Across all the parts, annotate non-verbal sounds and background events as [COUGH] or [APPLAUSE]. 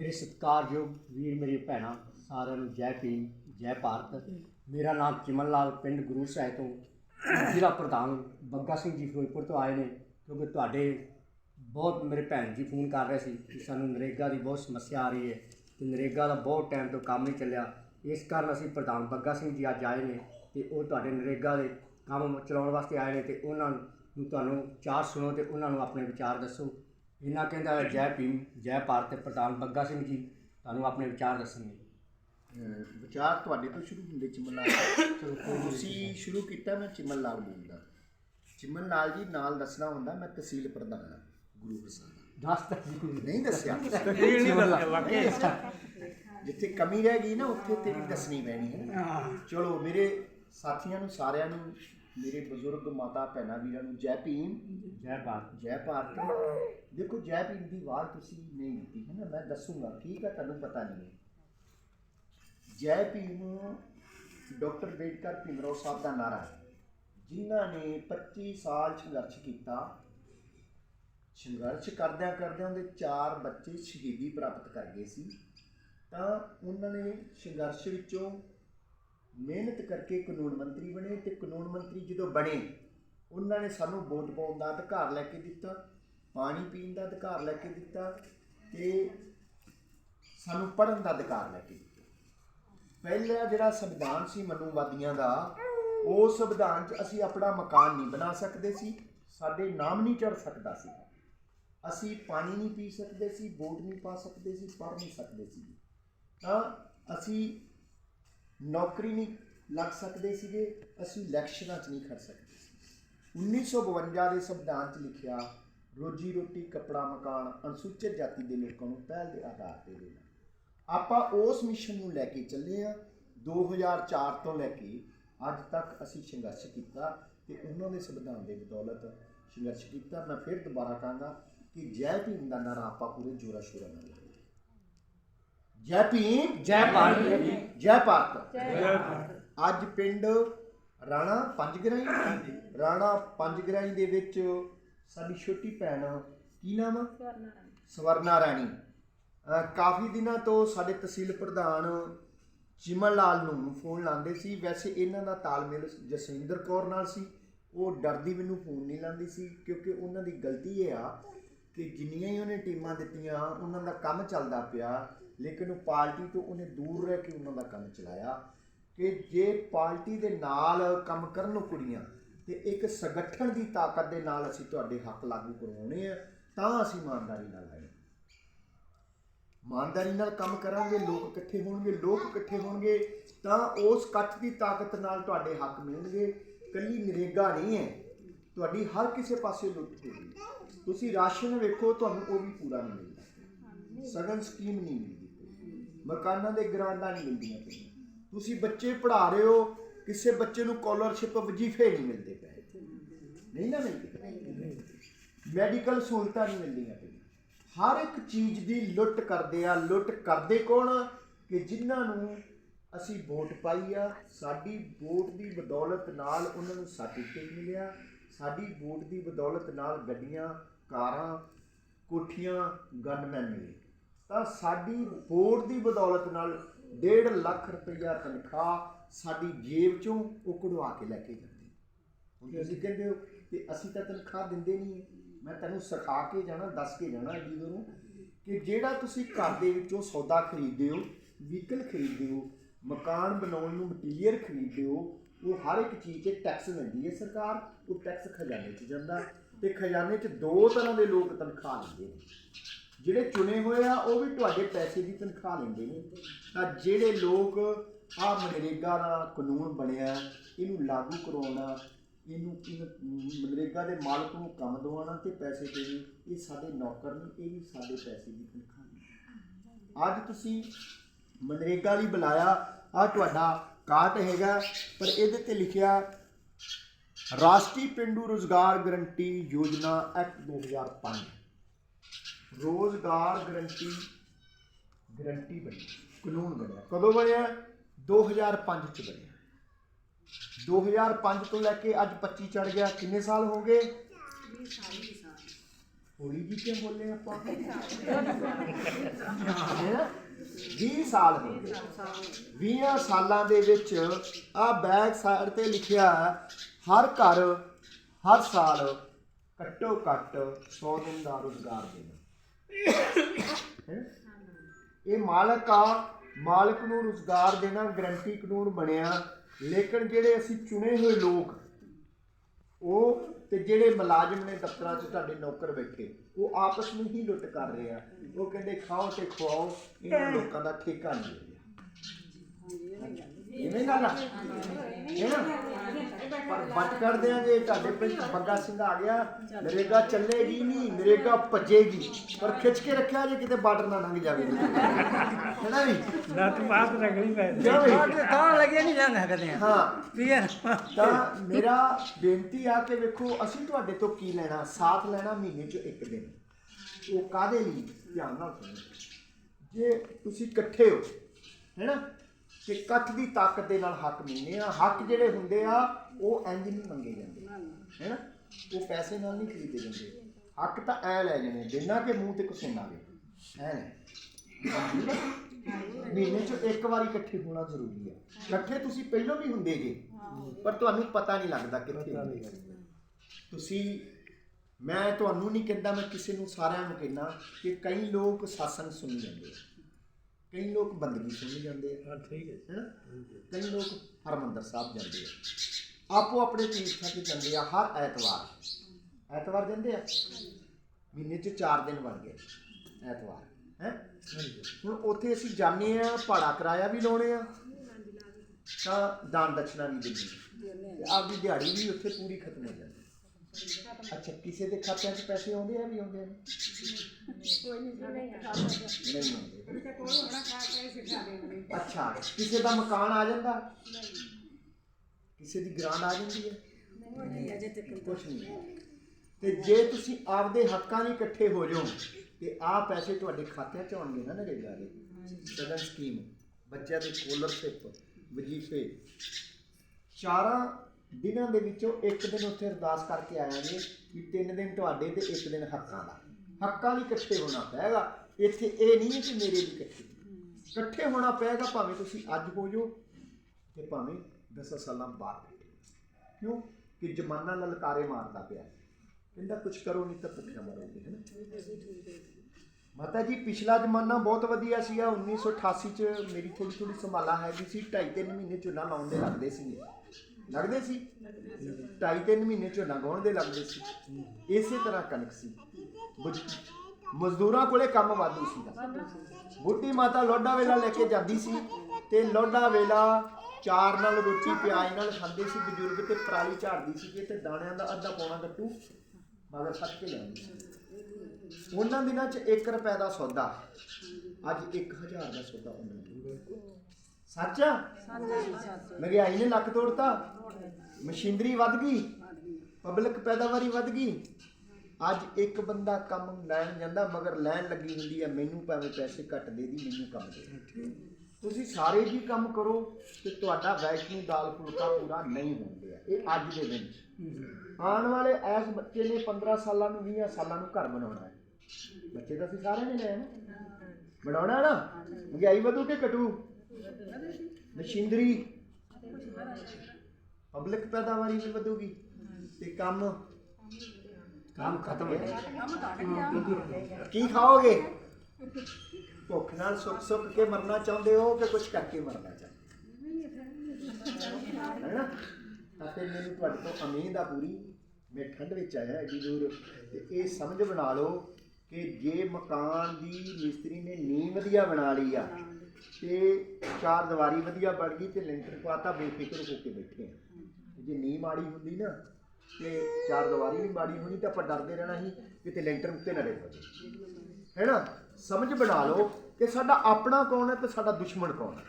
ਮੇਰੇ ਸਤਿਕਾਰਯੋਗ ਵੀਰ ਮੇਰੀ ਭੈਣਾਂ, ਸਾਰਿਆਂ ਨੂੰ ਜੈ ਭੀਮ, ਜੈ ਭਾਰਤ। ਮੇਰਾ ਨਾਮ ਚਿਮਨ ਲਾਲ, ਪਿੰਡ ਗੁਰੂ ਸਾਹਿਬ ਤੋਂ ਜ਼ਿਲ੍ਹਾ ਪ੍ਰਧਾਨ ਬੱਗਾ ਸਿੰਘ ਜੀ ਫਿਰੋਜ਼ਪੁਰ ਤੋਂ ਆਏ ਨੇ, ਕਿਉਂਕਿ ਤੁਹਾਡੇ ਬਹੁਤ ਮੇਰੇ ਭੈਣ ਜੀ ਫੋਨ ਕਰ ਰਹੇ ਸੀ ਕਿ ਸਾਨੂੰ ਨਰੇਗਾ ਦੀ ਬਹੁਤ ਸਮੱਸਿਆ ਆ ਰਹੀ ਹੈ ਤੇ ਨਰੇਗਾ ਦਾ ਬਹੁਤ ਟਾਈਮ ਤੋਂ ਕੰਮ ਨਹੀਂ ਚੱਲਿਆ। ਇਸ ਕਾਰਨ ਅਸੀਂ ਪ੍ਰਧਾਨ ਬੱਗਾ ਸਿੰਘ ਜੀ ਅੱਜ ਆਏ ਨੇ ਤੇ ਉਹ ਤੁਹਾਡੇ ਨਰੇਗਾ ਦੇ ਕੰਮ ਚਲਾਉਣ ਵਾਸਤੇ ਆਏ ਨੇ ਤੇ ਉਹਨਾਂ ਨੂੰ ਤੁਹਾਨੂੰ ਚਾਰ ਸੁਣੋ ਤੇ ਉਹਨਾਂ ਨੂੰ ਆਪਣੇ ਵਿਚਾਰ ਦੱਸੋ। ਇਹਨਾਂ ਕਹਿੰਦਾ ਹੈ। ਜੈ ਭੀਮ ਜੈ ਭਾਰਤ ਪ੍ਰਧਾਨ ਬੱਗਾ ਸਿੰਘ ਜੀ ਤੁਹਾਨੂੰ ਆਪਣੇ ਵਿਚਾਰ ਦੱਸਣਗੇ। ਵਿਚਾਰ ਤੁਹਾਡੇ ਤੋਂ ਸ਼ੁਰੂ ਹੁੰਦੇ ਚਿਮਨ ਲਾਲ [COUGHS] ਤੁਸੀਂ ਸ਼ੁਰੂ ਕੀਤਾ ਮੈਂ ਚਿਮਨ ਲਾਲ ਬੋਲਦਾ ਚਿਮਨ ਲਾਲ ਜੀ ਨਾਲ ਦੱਸਣਾ ਹੁੰਦਾ ਮੈਂ ਤਹਿਸੀਲ ਪ੍ਰਧਾਨ ਹਾਂ ਗੁਰੂ ਪ੍ਰਸਾਦ ਦੱਸਿਆ? ਇਹ ਨਹੀਂ ਦੱਸਿਆ ਜਿੱਥੇ ਕਮੀ ਰਹਿ ਗਈ ਨਾ ਉੱਥੇ ਤੇਰੀ ਦੱਸਣੀ ਪੈਣੀ ਹੈ। ਚਲੋ ਮੇਰੇ ਸਾਥੀਆਂ ਨੂੰ ਸਾਰਿਆਂ ਨੂੰ ਮੇਰੇ ਬਜ਼ੁਰਗ ਮਾਤਾ ਭੈਣਾਂ ਵੀਰਾਂ ਨੂੰ ਜੈ ਭੀਮ। ਜੈ ਭਾਰਤ। ਜੈ ਭਾਰਤ। ਦੇਖੋ ਜੈ ਭੀਮ ਦੀ ਆਵਾਜ਼ ਤੁਸੀਂ ਨਹੀਂ ਦਿੱਤੀ ਹੈ ਨਾ? ਮੈਂ ਦੱਸੂਗਾ ਠੀਕ ਹੈ ਤੁਹਾਨੂੰ ਪਤਾ ਨਹੀਂ ਹੈ। ਜੈ ਭੀਮ ਡਾਕਟਰ ਬੇਡਕਰ ਭੀਮਰਾਓ ਸਾਹਿਬ ਦਾ ਨਾਰਾ ਹੈ ਜਿਨ੍ਹਾਂ ਨੇ 25 ਸਾਲ ਸੰਘਰਸ਼ ਕੀਤਾ। ਸੰਘਰਸ਼ ਕਰਦਿਆਂ ਕਰਦਿਆਂ ਉਹਦੇ ਚਾਰ ਬੱਚੇ ਸ਼ਹੀਦੀ ਪ੍ਰਾਪਤ ਕਰ ਗਏ ਸੀ। ਤਾਂ ਉਹਨਾਂ ਨੇ ਸੰਘਰਸ਼ ਵਿੱਚੋਂ ਮਿਹਨਤ ਕਰਕੇ ਕਾਨੂੰਨ ਮੰਤਰੀ ਬਣੇ ਤੇ ਕਾਨੂੰਨ ਮੰਤਰੀ ਜਦੋਂ ਬਣੇ, ਉਹਨਾਂ ਨੇ ਸਾਨੂੰ ਵੋਟ ਪਾਉਣ ਦਾ ਅਧਿਕਾਰ ਲੈ ਕੇ ਦਿੱਤਾ, ਪਾਣੀ ਪੀਣ ਦਾ ਅਧਿਕਾਰ ਲੈ ਕੇ ਦਿੱਤਾ ਤੇ ਸਾਨੂੰ ਪੜ੍ਹਨ ਦਾ ਅਧਿਕਾਰ ਲੈ ਕੇ ਦਿੱਤਾ। ਪਹਿਲਾ ਜਿਹੜਾ ਸੰਵਿਧਾਨ ਸੀ ਮਨੂਵਾਦੀਆਂ ਦਾ, ਉਹ ਸੰਵਿਧਾਨ 'ਚ ਅਸੀਂ ਆਪਣਾ ਮਕਾਨ ਨਹੀਂ ਬਣਾ ਸਕਦੇ ਸੀ, ਸਾਡੇ ਨਾਮ ਨਹੀਂ ਚੜ ਸਕਦਾ ਸੀ। ਅਸੀਂ ਪਾਣੀ ਨਹੀਂ ਪੀ ਸਕਦੇ ਸੀ, ਵੋਟ ਨਹੀਂ ਪਾ ਸਕਦੇ ਸੀ, ਪੜ੍ਹ ਨਹੀਂ ਸਕਦੇ ਸੀ। ਤਾਂ ਅਸੀਂ ਨੌਕਰੀ ਨਹੀਂ ਲੱਗ ਸਕਦੇ ਸੀਗੇ, ਅਸੀਂ ਇਲੈਕਸ਼ਨਾਂ 'ਚ ਨਹੀਂ ਖੜ ਸਕਦੇ ਸੀ। 1952 ਦੇ ਸੰਵਿਧਾਨ 'ਚ ਲਿਖਿਆ, ਰੋਜੀ ਰੋਟੀ, ਕੱਪੜਾ, ਮਕਾਨ ਅਨੁਸੂਚਿਤ ਜਾਤੀ ਦੇ ਲੋਕਾਂ ਨੂੰ ਪਹਿਲ ਦੇ ਆਧਾਰ ਤੇ ਦੇਣਾ। ਆਪਾਂ ਉਸ ਮਿਸ਼ਨ ਨੂੰ ਲੈ ਕੇ ਚੱਲੇ ਆ 2004 ਤੋਂ ਲੈ ਕੇ ਅੱਜ ਤੱਕ ਅਸੀਂ ਸੰਘਰਸ਼ ਕੀਤਾ ਤੇ ਉਹਨਾਂ ਦੇ ਸੰਵਿਧਾਨ ਦੇ ਬਦੌਲਤ ਸੰਘਰਸ਼ ਕੀਤਾ। ਮੈਂ ਫਿਰ ਦੁਬਾਰਾ ਕਹਾਂਗਾ ਕਿ ਜੈ ਭੀਮ ਦਾ ਨਾਰਾ ਆਪਾਂ ਪੂਰੇ ਜੋਰਾ ਸ਼ੋਰਾ ਨਾਲ ਲਾਈਏ ਜੈ ਭੀਮ! ਜੈ ਭਾਰਤ ਜੈ ਭਾਰਤ। ਅੱਜ ਪਿੰਡ ਰਾਣਾ ਪੰਜਗਰਾਈ ਰਾਣਾ ਪੰਜਗਰਾਈ ਦੇ ਵਿੱਚ ਸਾਡੀ ਛੋਟੀ ਭੈਣ ਕੀ ਨਾਮ ਆ? ਸਵਰਨਾ ਰਾਣੀ। ਅਹ ਕਾਫੀ ਦਿਨਾਂ ਤੋਂ ਸਾਡੇ ਤਹਿਸੀਲ ਪ੍ਰਧਾਨ ਚਿਮਨ ਲਾਲ ਨੂੰ ਫੋਨ ਲਾਉਂਦੇ ਸੀ। ਵੈਸੇ ਇਹਨਾਂ ਦਾ ਤਾਲਮੇਲ ਜਸਵਿੰਦਰ ਕੌਰ ਨਾਲ ਸੀ। ਉਹ ਡਰਦੀ ਮੈਨੂੰ ਫੋਨ ਨਹੀਂ ਲਾਉਂਦੀ ਸੀ ਕਿਉਂਕਿ ਉਹਨਾਂ ਦੀ ਗਲਤੀ ਇਹ ਆ ਕਿ ਜਿੰਨੀਆਂ ਹੀ ਉਹਨੇ ਟੀਮਾਂ ਦਿੱਤੀਆਂ ਉਹਨਾਂ ਦਾ ਕੰਮ ਚੱਲਦਾ ਪਿਆ। ਲੇਕਿਨ ਉਹ ਪਾਰਟੀ ਤੋਂ ਉਹਨੇ ਦੂਰ ਰਹਿ ਕੇ ਉਹਨਾਂ ਦਾ ਕੰਮ ਚਲਾਇਆ ਕਿ ਜੇ ਪਾਰਟੀ ਦੇ ਨਾਲ ਕੰਮ ਕਰਨ ਨੂੰ ਕੁੜੀਆਂ ਤੇ ਇੱਕ ਸੰਗਠਨ ਦੀ ਤਾਕਤ ਦੇ ਨਾਲ ਅਸੀਂ ਤੁਹਾਡੇ ਹੱਕ ਲਾਗੂ ਕਰਵਾਉਣੇ ਆ ਤਾਂ ਅਸੀਂ ਇਮਾਨਦਾਰੀ ਨਾਲ ਆਏ ਇਮਾਨਦਾਰੀ ਨਾਲ ਕੰਮ ਕਰਾਂਗੇ ਲੋਕ ਇਕੱਠੇ ਹੋਣਗੇ ਲੋਕ ਇਕੱਠੇ ਹੋਣਗੇ ਤਾਂ ਉਸ ਇਕੱਠ ਦੀ ਤਾਕਤ ਨਾਲ ਤੁਹਾਡੇ ਹੱਕ ਮਿਲਣਗੇ। ਕੱਲੀ ਨਰੇਗਾ ਨਹੀਂ ਹੈ ਤੁਹਾਡੀ ਹਰ ਕਿਸੇ ਪਾਸੇ ਲੁੱਟ ਹੋਈ ਤੁਸੀਂ ਰਾਸ਼ਨ ਵੇਖੋ ਤੁਹਾਨੂੰ ਉਹ ਵੀ ਪੂਰਾ ਨਹੀਂ ਮਿਲਦਾ। ਸਗਨ ਸਕੀਮ ਨਹੀਂ ਮਿਲਦੀ। ਮਕਾਨਾਂ ਦੇ ਗ੍ਰਾਂਟਾਂ ਨਹੀਂ ਮਿਲਦੀਆਂ ਪਈਆਂ ਤੁਸੀਂ ਬੱਚੇ ਪੜ੍ਹਾ ਰਹੇ ਹੋ, ਕਿਸੇ ਬੱਚੇ ਨੂੰ ਸਕਾਲਰਸ਼ਿਪ ਵਜੀਫੇ ਨਹੀਂ ਮਿਲਦੇ ਪਏ ਨਹੀਂ ਨਾ ਮਿਲਦੇ? ਮੈਡੀਕਲ ਸਹੂਲਤਾਂ ਨਹੀਂ ਮਿਲਦੀਆਂ ਪਈਆਂ ਹਰ ਇੱਕ ਚੀਜ਼ ਦੀ ਲੁੱਟ ਕਰਦੇ ਆ, ਲੁੱਟ ਕਰਦੇ ਕੌਣ ਕਿ ਜਿਨ੍ਹਾਂ ਨੂੰ ਅਸੀਂ ਵੋਟ ਪਾਈ ਆ, ਸਾਡੀ ਵੋਟ ਦੀ ਬਦੌਲਤ ਨਾਲ ਉਹਨਾਂ ਨੂੰ ਸਰਟੀਫਿਕੇਟ ਮਿਲਿਆ, ਸਾਡੀ ਵੋਟ ਦੀ ਬਦੌਲਤ ਨਾਲ ਗੱਡੀਆਂ, ਕਾਰਾਂ, ਕੋਠੀਆਂ ਗਨਮੈਨ ਮਿਲੇ। ਤਾਂ ਸਾਡੀ ਵੋਟ ਦੀ ਬਦੌਲਤ ਨਾਲ 1.5 ਲੱਖ ਰੁਪਈਆ ਤਨਖਾਹ ਸਾਡੀ ਜੇਬ ਚੋਂ ਉਹ ਕਢਵਾ ਕੇ ਲੈ ਕੇ ਜਾਂਦੇ ਹੁਣ ਤੁਸੀਂ ਕਹਿੰਦੇ ਹੋ ਕਿ ਅਸੀਂ ਤਾਂ ਤਨਖਾਹ ਦਿੰਦੇ ਨਹੀਂ ਮੈਂ ਤੈਨੂੰ ਸਿਖਾ ਕੇ ਜਾਣਾ ਦੱਸ ਕੇ ਜਾਣਾ ਜੀਵਨ ਨੂੰ ਕਿ ਜਿਹੜਾ ਤੁਸੀਂ ਘਰ ਦੇ ਵਿੱਚੋਂ ਸੌਦਾ ਖਰੀਦਦੇ ਹੋ ਵਹੀਕਲ ਖਰੀਦਦੇ ਹੋ ਮਕਾਨ ਬਣਾਉਣ ਨੂੰ ਮਟੀਰੀਅਲ ਖਰੀਦਦੇ ਹੋ ਉਹ ਹਰ ਇੱਕ ਚੀਜ਼ 'ਤੇ ਟੈਕਸ ਲੈਂਦੀ ਹੈ ਸਰਕਾਰ। ਉਹ ਟੈਕਸ ਖਜ਼ਾਨੇ 'ਚ ਜਾਂਦਾ ਤੇ ਖਜ਼ਾਨੇ 'ਚ ਦੋ ਤਰ੍ਹਾਂ ਦੇ ਲੋਕ ਤਨਖਾਹ ਲੈਂਦੇ ਨੇ। ਜਿਹੜੇ ਚੁਣੇ ਹੋਏ ਆ, ਉਹ ਵੀ ਤੁਹਾਡੇ ਪੈਸੇ ਦੀ ਤਨਖਾਹ ਲੈਂਦੇ ਨੇ। ਤਾਂ ਜਿਹੜੇ ਲੋਕ ਆ ਮਨਰੇਗਾ ਦਾ ਕਾਨੂੰਨ ਬਣਿਆ, ਇਹਨੂੰ ਲਾਗੂ ਕਰਵਾਉਣਾ, ਇਹਨੂੰ ਇਹਨੂੰ ਮਨਰੇਗਾ ਦੇ ਮਾਲਕ ਨੂੰ ਕੰਮ ਦਿਵਾਉਣਾ ਤੇ ਪੈਸੇ ਦੇਣੇ, ਇਹ ਸਾਡੇ ਨੌਕਰ ਨੇ, ਇਹ ਵੀ ਸਾਡੇ ਪੈਸੇ ਦੀ ਤਨਖਾਹ ਨੇ। ਅੱਜ ਤੁਸੀਂ ਮਨਰੇਗਾ ਲਈ ਬੁਲਾਇਆ, ਆ ਤੁਹਾਡਾ ਕਾਟ ਹੈਗਾ, ਪਰ ਇਹਦੇ ਤੇ ਲਿਖਿਆ, ਰਾਸ਼ਟਰੀ ਪਿੰਡੂ ਰੋਜ਼ਗਾਰ ਗਰੰਟੀ ਯੋਜਨਾ ਐਕਟ 2005 ਰੋਜ਼ਗਾਰ ਗਰੰਟੀ ਗਰੰਟੀ ਬਣੀ ਕਾਨੂੰਨ ਬਣਿਆ। ਕਦੋਂ ਬਣਿਆ? 2005 ਚ ਬਣਿਆ। 2005 ਤੋਂ ਲੈ ਕੇ ਅੱਜ 25 ਚੜ ਗਿਆ। ਕਿੰਨੇ ਸਾਲ ਹੋ ਗਏ? ਹੋਲੀ ਜੀ ਕਿਉਂ ਬੋਲੇ ਆਪਾਂ? 20 ਸਾਲ ਹੋ ਗਏ। 20 ਸਾਲਾਂ ਦੇ ਵਿੱਚ ਆ ਬੈਕ ਸਾਈਡ ਤੇ ਲਿਖਿਆ ਹੈ, ਹਰ ਘਰ ਹਰ ਸਾਲ ਘੱਟੋ ਘੱਟ 100 ਦਿਨ ਦਾ ਰੋਜ਼ਗਾਰ ਦੇਣਾ। ਇਹ ਮਾਲਕ ਆ ਮਾਲਕ ਨੂੰ ਰੋਜ਼ਗਾਰ ਦੇਣਾ ਗਰੰਟੀ ਕਾਨੂੰਨ ਬਣਿਆ। ਲੇਕਿਨ ਜਿਹੜੇ ਅਸੀਂ ਚੁਣੇ ਹੋਏ ਲੋਕ ਉਹ ਤੇ ਜਿਹੜੇ ਮੁਲਾਜ਼ਮ ਨੇ ਦਫ਼ਤਰਾਂ 'ਚ ਤੁਹਾਡੇ ਨੌਕਰ ਬੈਠੇ ਉਹ ਆਪਸ ਵਿੱਚ ਹੀ ਲੁੱਟ ਕਰ ਰਹੇ ਆ। ਉਹ ਕਹਿੰਦੇ ਖਾਓ ਤੇ ਖਵਾਓ ਇਹਨਾਂ ਲੋਕਾਂ ਦਾ ਠੇਕਾ ਨਹੀਂ ਰਿਹਾ ਇਵੇਂ ਗੱਲ ਆ? ਹੈ ਨਾ? ਪਰ ਬੱਟ ਕਰਦੇ ਆ ਜੇ ਤੁਹਾਡੇ ਪਿੰਡ ਬੱਗਾ ਸਿੰਘ ਆ ਗਿਆ ਨਰੇਗਾ ਚੱਲੇਗੀ ਨਹੀਂ ਨਰੇਗਾ ਭੱਜੇਗੀ। ਪਰ ਖਿੱਚ ਕੇ ਰੱਖਿਆ ਜੇ ਕਿਤੇ ਬਾਰਡਰ ਨਾ ਲੰਘ ਜਾਵੇ। ਹੈ ਨਾ ਵੀ? ਨੱਟ ਬਾਤ ਰਗੜੀ ਪੈ ਕਿਉਂ ਵੀ ਤਾਂ ਲੱਗਿਆ ਨਹੀਂ ਜਾਂਦਾ ਕਦੇ ਹਾਂ। ਠੀਕ ਹੈ। ਤਾਂ ਮੇਰਾ ਬੇਨਤੀ ਆ ਕਿ ਵੇਖੋ ਅਸੀਂ ਤੁਹਾਡੇ ਤੋਂ ਕੀ ਲੈਣਾ? ਸਾਥ ਲੈਣਾ ਮਹੀਨੇ 'ਚ ਇੱਕ ਦਿਨ। ਉਹ ਕਾਦੇ ਲਈ? ਧਿਆਨ ਨਾਲ ਸੁਣੋ। ਜੇ ਤੁਸੀਂ ਇਕੱਠੇ ਹੋ ਹੈਨਾ ਕਿ ਇਕੱਠ ਦੀ ਤਾਕਤ ਦੇ ਨਾਲ ਹੱਕ ਮਿਲਨੇ ਆ। ਹੱਕ ਜਿਹੜੇ ਹੁੰਦੇ ਆ, ਉਹ ਇੰਜ ਨਹੀਂ ਮੰਗੇ ਜਾਂਦੇ। ਹੈਨਾ? ਉਹ ਪੈਸੇ ਨਾਲ ਨਹੀਂ ਖਰੀਦੇ ਜਾਂਦੇ। ਹੱਕ ਤਾਂ ਐ ਲੈ ਜਾਣੇ ਬਿਨਾਂ ਕਿ ਮੂੰਹ ਤੇ ਕੁਛ ਨਾ ਆਵੇ ਐ ਮਹੀਨੇ 'ਚ ਇੱਕ ਵਾਰੀ ਇਕੱਠੇ ਹੋਣਾ ਜ਼ਰੂਰੀ ਹੈ ਇਕੱਠੇ ਤੁਸੀਂ ਪਹਿਲਾਂ ਵੀ ਹੁੰਦੇ ਜੇ, ਪਰ ਤੁਹਾਨੂੰ ਪਤਾ ਨਹੀਂ ਲੱਗਦਾ ਕਿੱਥੇ ਤੁਸੀਂ, ਮੈਂ ਤੁਹਾਨੂੰ ਨਹੀਂ ਕਹਿੰਦਾ, ਮੈਂ ਕਿਸੇ ਨੂੰ ਸਾਰਿਆਂ ਨੂੰ ਕਹਿੰਦਾ ਕਿ ਕਈ ਲੋਕ ਸਾਸਨ ਸੁਣੀ ਜਾਂਦੇ ਆ। ਕਈ ਲੋਕ ਬੰਦਗੀ ਸੁਣੀ ਜਾਂਦੇ ਆ। ਠੀਕ ਹੈ ਹੈਨਾ ਕਈ ਲੋਕ ਹਰਮੰਦਰ ਸਾਹਿਬ ਜਾਂਦੇ ਆ। ਆਪੋ ਆਪਣੇ ਤੀਰਥਾਂ ਤੇ ਜਾਂਦੇ ਆ ਹਰ ਐਤਵਾਰ। ਐਤਵਾਰ ਜਾਂਦੇ ਆ? ਮਹੀਨੇ 'ਚ 4 ਦਿਨ ਬਣ ਗਏ ਐਤਵਾਰ। ਹੈ? ਹੁਣ ਉੱਥੇ ਅਸੀਂ ਜਾਂਦੇ ਆ ਭਾੜਾ ਕਿਰਾਇਆ ਵੀ ਲਾਉਣੇ ਆ। ਤਾਂ ਦਾਨ ਦਕਸ਼ਨਾ ਵੀ ਦਿੰਦੇ ਤੇ ਆਪਦੀ ਦਿਹਾੜੀ ਵੀ ਉੱਥੇ ਪੂਰੀ ਖਤਮ ਹੋ ਜਾਂਦੀ ਅੱਛਾ ਕਿਸੇ ਦੇ ਖਾਤਿਆਂ 'ਚ ਪੈਸੇ ਆਉਂਦੇ ਆ ਵੀ ਆਉਂਦੇ? ਨੇ ਨਹੀਂ ਆਉਂਦੇ। ਅੱਛਾ ਕਿਸੇ ਦਾ ਮਕਾਨ ਆ ਜਾਂਦਾ? ਕਿਸੇ ਦੀ ਗ੍ਰਾਂਟ ਆ ਜਾਂਦੀ ਹੈ? ਕੁਛ ਨਹੀਂ। ਤੇ ਜੇ ਤੁਸੀਂ ਆਪਦੇ ਹੱਕਾਂ ਲਈ ਇਕੱਠੇ ਹੋ ਜਾਓ ਤੇ ਆਹ ਪੈਸੇ ਤੁਹਾਡੇ ਖਾਤਿਆਂ 'ਚ ਆਉਣਗੇ ਨਾ ਨਰੇਗਾ ਦੇ ਸਦਨ ਸਕੀਮ ਬੱਚਿਆਂ ਦੀ ਸਕੋਲਰਸ਼ਿਪ ਵਜੀਫੇ। ਚਾਰਾਂ ਦਿਨਾਂ ਦੇ ਵਿੱਚੋਂ ਇੱਕ ਦਿਨ ਉੱਥੇ ਅਰਦਾਸ ਕਰਕੇ ਆਇਆ ਨੇ ਵੀ ਤਿੰਨ ਦਿਨ ਤੁਹਾਡੇ ਤੇ ਇੱਕ ਦਿਨ ਹੱਕਾਂ ਦਾ। ਹੱਕਾਂ ਲਈ ਇਕੱਠੇ ਹੋਣਾ ਪਏਗਾ। ਇੱਥੇ ਇਹ ਨਹੀਂ ਹੈ ਕਿ ਮੇਰੇ ਲਈ ਇਕੱਠੇ। ਇਕੱਠੇ ਹੋਣਾ ਪਏਗਾ, ਭਾਵੇਂ ਤੁਸੀਂ ਅੱਜ ਹੋ ਜਾਓ ਤੇ ਭਾਵੇਂ 10 ਸਾਲਾਂ ਬਾਅਦ ਕਿਉਂ? ਕਿ ਜ਼ਮਾਨਾ ਲਲਕਾਰੇ ਮਾਰਦਾ ਪਿਆ। ਕਹਿੰਦਾ ਕੁਝ ਕਰੋ ਨਹੀਂ ਤਾਂ ਭੁੱਖਿਆ ਮਰੋਗੇ, ਹੈ ਨਾ? ਮਾਤਾ ਜੀ, ਪਿਛਲਾ ਜ਼ਮਾਨਾ ਬਹੁਤ ਵਧੀਆ ਸੀਗਾ। 1988 ਚ ਮੇਰੀ ਥੋੜੀ ਥੋੜੀ ਸੰਭਾਲਾ ਹੈਗੀ ਸੀ। 2.5 3 ਮਹੀਨੇ ਚੁੱਲ੍ਹਾ ਲਾਉਣ ਦੇ ਲੱਗਦੇ ਸੀ ਲੱਗਦੇ ਸੀ? 2.5 3 ਮਹੀਨੇ ਝੋਨਾ ਗਾਉਣ ਦੇ ਲੱਗਦੇ ਸੀ। ਇਸੇ ਤਰ੍ਹਾਂ ਕਣਕ ਸੀ। ਮੁਜ- ਮਜ਼ਦੂਰਾਂ ਕੋਲੇ ਕੰਮ ਵਾਧੂ ਸੀਗਾ। ਬੁੱਢੀ ਮਾਤਾ ਲੋਡਾ ਵੇਲਾ ਲੈ ਕੇ ਜਾਂਦੀ ਸੀ ਤੇ ਲੋਡਾ ਵੇਲਾ ਚਾਰ ਨਾਲ ਰੋਟੀ ਪਿਆਜ਼ ਨਾਲ ਖਾਂਦੇ ਸੀ। ਬਜ਼ੁਰਗ ਤੇ ਪਰਾਲੀ ਝਾੜਦੀ ਸੀ ਤੇ ਦਾਣਿਆਂ ਦਾ ਅੱਧਾ ਪੌਣਾ ਗੱਟੂ ਮਗਰ ਸੱਟ ਕੇ ਲਿਆਉਂਦੀ ਸੀ। ਉਹਨਾਂ ਦਿਨਾਂ 'ਚ 1 ਰੁਪਏ ਦਾ ਸੌਦਾ। ਅੱਜ 1000 ਦਾ ਸੌਦਾ ਉਹਨਾਂ ਦਾ ਸੱਚ? ਮਹਿੰਗਾਈ ਨੇ ਲੱਕ ਤੋੜਤਾ। ਮਸ਼ੀਨਰੀ ਵੱਧ ਗਈ। ਪਬਲਿਕ ਪੈਦਾਵਾਰੀ ਵੱਧ ਗਈ। ਅੱਜ ਇੱਕ ਬੰਦਾ ਕੰਮ ਲੈਣ ਜਾਂਦਾ ਮਗਰ ਲੈਣ ਲੱਗੀ ਹੁੰਦੀ ਹੈ। ਮੈਨੂੰ ਭਾਵੇਂ ਪੈਸੇ ਘੱਟ ਦੇ ਦੀ ਮੈਨੂੰ ਕੰਮ ਦੇ ਤੁਸੀਂ ਸਾਰੇ ਜੀ ਕੰਮ ਕਰੋ ਤੇ ਤੁਹਾਡਾ ਵੈਸ਼ਨੂੰ ਦਾਲ ਫੁਲਕਾ ਪੂਰਾ ਨਹੀਂ ਹੁੰਦੇ ਇਹ ਅੱਜ ਦੇ ਦਿਨ। ਆਉਣ ਵਾਲੇ ਐਸ ਬੱਚੇ ਨੇ 15 ਸਾਲਾਂ ਨੂੰ 20 ਸਾਲਾਂ ਨੂੰ ਘਰ ਬਣਾਉਣਾ ਹੈ। ਬੱਚੇ ਤਾਂ ਅਸੀਂ ਸਾਰਿਆਂ ਨੇ ਲੈ ਨਾ ਬਣਾਉਣਾ ਨਾ? ਮਹਿੰਗਾਈ ਵਧੂ ਕਿ ਘਟੂ? ਮਸ਼ੀਨਰੀ। ਪਬਲਿਕ ਪੈਦਾਵਾਰੀ ਵੀ ਵਧੂਗੀ ਤੇ ਕੰਮ ਕੰਮ ਖਤਮ ਹੋ ਗਿਆ ਕੀ ਖਾਓਗੇ? ਭੁੱਖ ਨਾਲ ਸੁੱਕ ਸੁੱਕ ਕੇ ਮਰਨਾ ਚਾਹੁੰਦੇ ਹੋ ਕਿ ਕੁਝ ਕਰਕੇ ਮਰਨਾ ਚਾਹੁੰਦੇ ਹੈ? ਨਾ ਤਾਂ ਫਿਰ ਮੈਨੂੰ ਤੁਹਾਡੇ ਤੋਂ ਉਮੀਦ ਆ ਪੂਰੀ। ਮੈਂ ਠੰਡ ਵਿੱਚ ਆਇਆ ਐਡੀ ਦੂਰ ਤੇ ਇਹ ਸਮਝ ਬਣਾ ਲਓ ਕਿ ਜੇ ਮਕਾਨ ਦੀ ਮਿਸਤਰੀ ਨੇ ਨੀਂਹ ਵਧੀਆ ਬਣਾ ਲਈ ਆ ਤੇ ਚਾਰ ਦੀਵਾਰੀ ਵਧੀਆ ਬਣ ਗਈ ਤੇ ਲੈਂਟਰ ਪਾਤਾ, ਬੇਫਿਕਰ ਹੋ ਕੇ ਬੈਠੇ ਆ। ਜੇ ਨੀਂਹ ਮਾੜੀ ਹੁੰਦੀ ਨਾ, ਤੇ ਚਾਰ ਦੀਵਾਰੀ ਵੀ ਮਾੜੀ ਹੋਣੀ ਤਾਂ ਆਪਾਂ ਡਰਦੇ ਰਹਿਣਾ ਸੀ ਕਿਤੇ ਲੈਂਟਰ ਉੱਤੇ ਨਾ ਡਿੱਗ ਪਵੇ ਹੈ ਨਾ ਸਮਝ ਬਣਾ ਲਓ ਕਿ ਸਾਡਾ ਆਪਣਾ ਕੌਣ ਹੈ ਤੇ ਸਾਡਾ ਦੁਸ਼ਮਣ ਕੌਣ ਹੈ।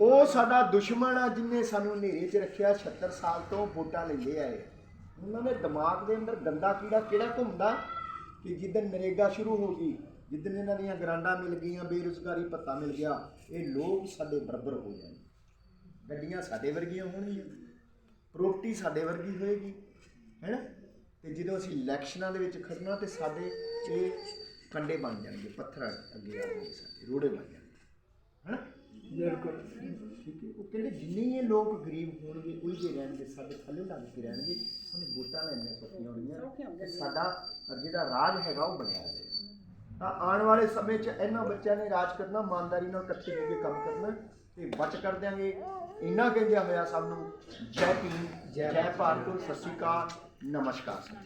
ਉਹ ਸਾਡਾ ਦੁਸ਼ਮਣ ਆ ਜਿਹਨੇ ਸਾਨੂੰ ਹਨੇਰੇ 'ਚ ਰੱਖਿਆ 76 ਸਾਲ ਤੋਂ ਵੋਟਾਂ ਲੈਂਦੇ ਆਏ ਉਹਨਾਂ ਦੇ ਦਿਮਾਗ ਦੇ ਅੰਦਰ ਗੰਦਾ ਕੀੜਾ ਕਿਹੜਾ ਘੁੰਮਦਾ? ਕਿ ਜਿੱਦਨ ਨਰੇਗਾ ਸ਼ੁਰੂ ਹੋ ਗਈ ਜਿੱਦਨ ਇਹਨਾਂ ਦੀਆਂ ਗਰਾਂਡਾਂ ਮਿਲ ਗਈਆਂ ਬੇਰੁਜ਼ਗਾਰੀ ਭੱਤਾ ਮਿਲ ਗਿਆ ਇਹ ਲੋਕ ਸਾਡੇ ਬਰਾਬਰ ਹੋ ਜਾਣ। ਗੱਡੀਆਂ ਸਾਡੇ ਵਰਗੀਆਂ ਹੋਣਗੀਆਂ। ਪ੍ਰਾਪਰਟੀ ਸਾਡੇ ਵਰਗੀ ਹੋਏਗੀ ਹੈਨਾ? ਤੇ ਜਦੋਂ ਅਸੀਂ ਇਲੈਕਸ਼ਨਾਂ ਦੇ ਵਿੱਚ ਖੜਨਾ ਤੇ ਸਾਡੇ ਇਹ ਕੰਡੇ ਬਣ ਜਾਣਗੇ ਪੱਥਰ ਅੱਗੇ ਜਾਣਗੇ ਸਾਡੇ ਰੋੜੇ ਬਣ ਜਾਣਗੇ ਹਨਾ? ਬਿਲਕੁਲ। ਠੀਕ ਹੈ। ਉਹ ਕਹਿੰਦੇ ਜਿੰਨੇ ਹੀ ਇਹ ਲੋਕ ਗਰੀਬ ਹੋਣਗੇ ਉਲਝੇ ਰਹਿਣਗੇ ਸਾਡੇ ਥੱਲੇ ਲੱਗ ਕੇ ਰਹਿਣਗੇ ਸਾਨੂੰ ਵੋਟਾਂ ਲੈਣੀਆਂ ਸੌਖੀਆਂ ਹੋਣਗੀਆਂ ਤੇ ਸਾਡਾ ਜਿਹੜਾ ਰਾਜ ਹੈਗਾ ਉਹ ਬਣਿਆ ਰਹੇਗਾ ਤਾਂ ਆਉਣ ਵਾਲੇ ਸਮੇਂ 'ਚ ਇਹਨਾਂ ਬੱਚਿਆਂ ਨੇ ਰਾਜ ਕਰਨਾ, ਇਮਾਨਦਾਰੀ ਨਾਲ ਇਕੱਠੇ ਹੋ ਕੇ ਕੰਮ ਕਰਨਾ। ਤੇ ਬਚ ਕਰ ਦਿਆਂਗੇ। ਇੰਨਾ ਕਹਿੰਦਿਆਂ ਹੋਇਆ ਸਭ ਨੂੰ ਜੈ ਭੀਮ, ਜੈ ਭਾਰਤ, ਸਤਿ ਸ਼੍ਰੀ ਅਕਾਲ, ਨਮਸਕਾਰ।